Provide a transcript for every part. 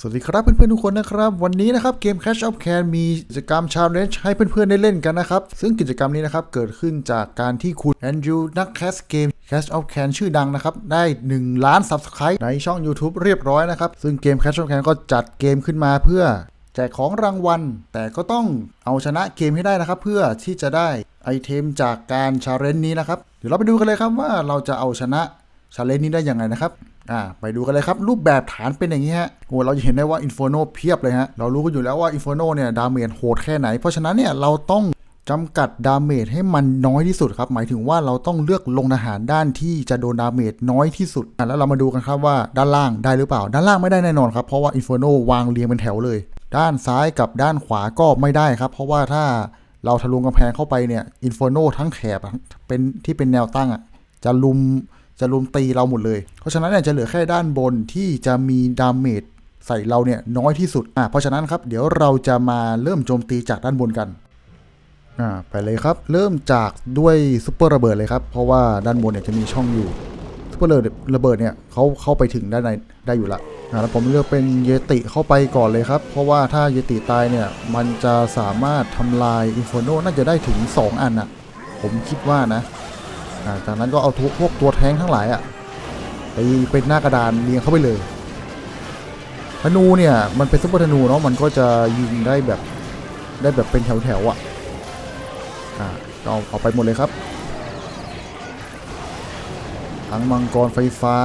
สวัสดีครับเพื่อนๆทุกคนนะครับ วันนี้นะครับเกม Cash of Can มีกิจกรรม Challenge ให้เพื่อนๆได้เล่นกันนะครับ ซึ่งกิจกรรมนี้นะครับเกิดขึ้นจากการที่คุณแอนดรูนักแคสเกม Cash of Can ชื่อดังนะครับ ได้ 1 ล้าน Subscribe ในช่อง YouTube เรียบร้อยนะครับ ซึ่งเกม Cash of Can ก็จัดเกมขึ้นมาเพื่อแจกของรางวัล แต่ก็ต้องเอาชนะเกมให้ได้นะครับ เพื่อที่จะได้ไอเทมจากการชาเลนจ์นี้นะครับเดี๋ยวเราไปดูกันเลยครับว่าเราจะเอาชนะชาเลนจ์นี้ได้อยังไงนะครับ อ่าไปดูกันเลยครับ รูปแบบฐานเป็นอย่างนี้ฮะโอ้เราจะเห็นได้ว่าอินฟโนเพียบเลยฮะ เรารู้กันอยู่แล้วว่าอินฟโนเนี่ยดาเมจโหดแค่ไหน เพราะฉะนั้นเนี่ยเราต้องจำกัดดาเมจให้มันน้อยที่สุดครับ หมายถึงว่าเราต้องเลือกลงทหารด้านที่จะโดนดาเมจน้อยที่สุดอะแล้วเรามาดูกันครับว่าด้านล่างได้หรือเปล่า ด้านล่างไม่ได้แน่นอนครับ เพราะว่าอินฟโนวางเรียงเป็นแถวเลย ด้านซ้ายกับด้านขวาก็ไม่ได้ครับ เพราะว่าถ้าเราทะลวงกำแพงเข้าไปเนี่ยอินฟโนทั้งแถบเป็นที่เป็นแนวตั้งอะจะลุม จะลุมตีเราหมดเลย เพราะฉะนั้นเนี่ยจะเหลือแค่ด้านบนที่จะมีดาเมจใส่เราเนี่ยน้อยที่สุดอะเพราะฉะนั้นครับเดี๋ยวเราจะมาเริ่มโจมตีจากด้านบนกันอ่าไปเลยครับ เริ่มจากด้วยซุปเปอร์ระเบิดเลยครับ เพราะว่าด้านบนเนี่ยจะมีช่องอยู่ซุปเปอร์ระเบิดเนี่ยเขาเข้าไปถึงด้านในได้อยู่ละอ่าแล้วผมเลือกเป็นเยติเข้าไปก่อนเลยครับ เพราะว่าถ้าเยติตายเนี่ยมันจะสามารถทำลายอินฟโนน่าจะได้ถึง 2 อันอะผมคิดว่านะ จากนั้นก็เอาพวกตัวแท้งทั้งหลายอะ่ะไปเป็นหน้ากระดานเรียงเข้าไปเลยธนูเนี่ยมันเป็นซุปเปอร์ธนูเนาะมันก็จะยิงได้แบบได้แบบเป็นแถวๆอะ่ะอ่าก็เอาเอาไปหมดเลยครับทั้งมังกรไฟฟ้า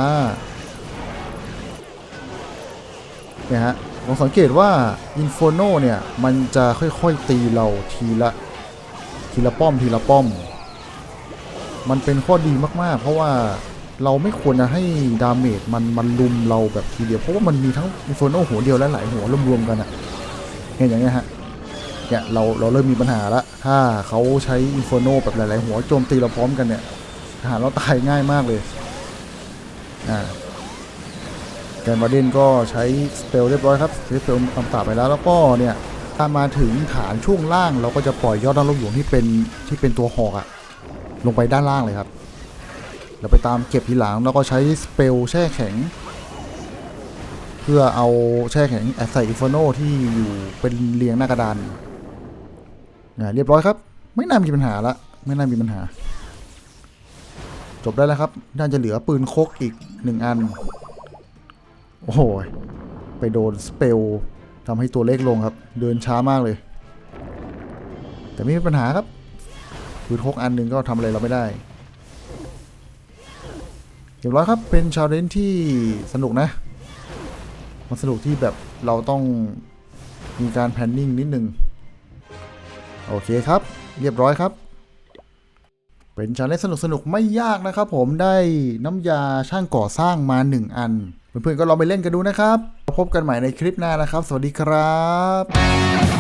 เนี่ยฮะผมสังเกตว่าอินโฟโนเนี่ยมันจะค่อยๆตีเราทีละทีละป้อมทีละป้อม มันเป็นข้อดีมากๆ เพราะว่าเราไม่ควรจะให้ดาเมจมันมันลุมเราแบบทีเดียว เพราะว่ามันมีทั้งอินฟโนหัวเดียวและหลายหัวรวมๆกันอะเนี่ยอย่างเงี้ยฮะเนี่ยเราเราเริ่มมีปัญหาละ ถ้าเขาใช้อินฟโนแบบหลาย ๆ หัวโจมตีเราพร้อมกันเนี่ยทหารเราตายง่ายมากเลย อ่าแกนวาเดนก็ใช้สเปลเรียบร้อยครับใช้สเปลตำตาไปแล้ว แล้วก็เนี่ยถ้ามาถึงฐานช่วงล่างเราก็จะปล่อยยอดนักลบหลวงที่เป็นที่เป็นตัวหอกอะ ลงไปด้านล่างเลยครับเราไปตามเก็บทีหลังแล้วก็ใช้สเปลแช่แข็ง เพื่อเอาแช่แข็งแอดใส่อินฟโนที่อยู่เป็นเรียงหน้ากระดานอ่าเรียบร้อยครับ ไม่น่ามีปัญหาละไม่น่ามีปัญหา จบได้แล้วครับน่าจะเหลือปืนโคกอีกหนึ่งอัน โอ้โหไปโดนสเปลทำให้ตัวเล็กลงครับ เดินช้ามากเลย แต่ไม่มีปัญหาครับ ปืนพกอันหนึ่งก็ทำอะไรเราไม่ได้เรียบร้อยครับ เป็นชาเลนจ์ที่สนุกนะ มันสนุกที่แบบเราต้องมีการแพนนิ่งนิดนึง โอเคครับ เรียบร้อยครับ เป็นชาเลนจ์สนุกสนุกๆไม่ยากนะครับผมได้น้ำยาช่างก่อสร้างมา 1 อัน เพื่อนๆก็ลองไปเล่นกันดูนะครับ พบกันใหม่ในคลิปหน้านะครับ สวัสดีครับ